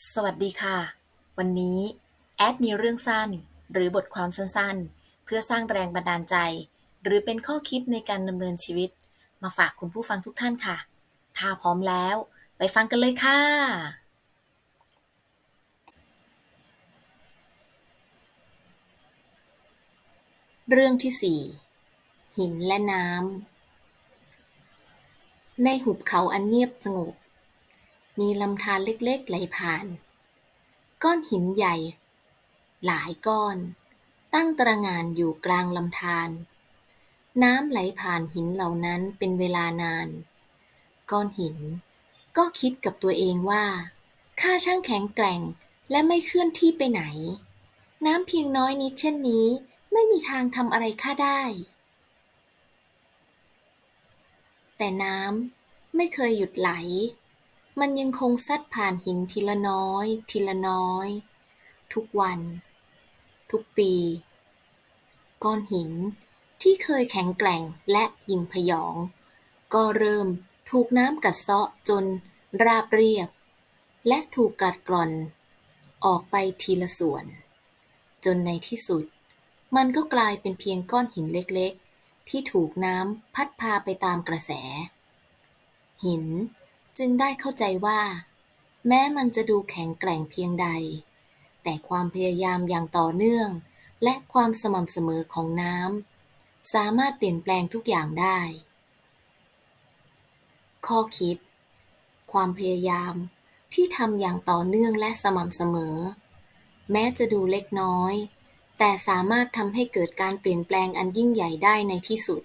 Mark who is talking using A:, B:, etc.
A: สวัสดีค่ะ วันนี้แอดมีเรื่องสั้น หรือบทความสั้นๆ เพื่อสร้างแรงบันดาลใจ หรือเป็นข้อคิดในการดำเนินชีวิต มาฝากคุณผู้ฟังทุกท่านค่ะ ถ้าพร้อมแล้ว ไปฟังกันเลยค่ะ เรื่องที่สี่หินและน้ำในหุบเขาอันเงียบสงบ มีลำธารเล็กๆไหลผ่าน ก้อนหินใหญ่ หลายก้อน ตั้งตระหง่านอยู่กลางลำธารน้ำไหลผ่านหินเหล่านั้นเป็นเวลานาน ก้อนหินก็คิดกับตัวเองว่า ข้าช่างแข็งแกร่งและไม่เคลื่อนที่ไปไหน น้ำเพียงน้อยนิดเช่นนี้ ไม่มีทางทำอะไรข้าได้ แต่น้ำไม่เคยหยุดไหล มันยังคงซัดผ่านหินทีละน้อย ทีละน้อย ทุกวัน ทุกปี ก้อนหินที่เคยแข็งแกร่งและยิ่งพยอง ก็เริ่มถูกน้ำกัดเซาะจนราบเรียบ และถูกกัดกร่อน ออกไปทีละส่วน จนในที่สุด มันก็กลายเป็นเพียงก้อนหินเล็กๆ ที่ถูกน้ำพัดพาไปตามกระแส หิน จึงได้เข้าใจว่า แม้มันจะดูแข็งแกร่งเพียงใด แต่ความพยายามอย่างต่อเนื่อง และความสม่ำเสมอของน้ำสามารถเปลี่ยนแปลงทุกอย่างได้ ข้อคิด ความพยายามที่ทำอย่างต่อเนื่องและสม่ำเสมอ แม้จะดูเล็กน้อย แต่สามารถทำให้เกิดการเปลี่ยนแปลงอันยิ่งใหญ่ได้ในที่สุด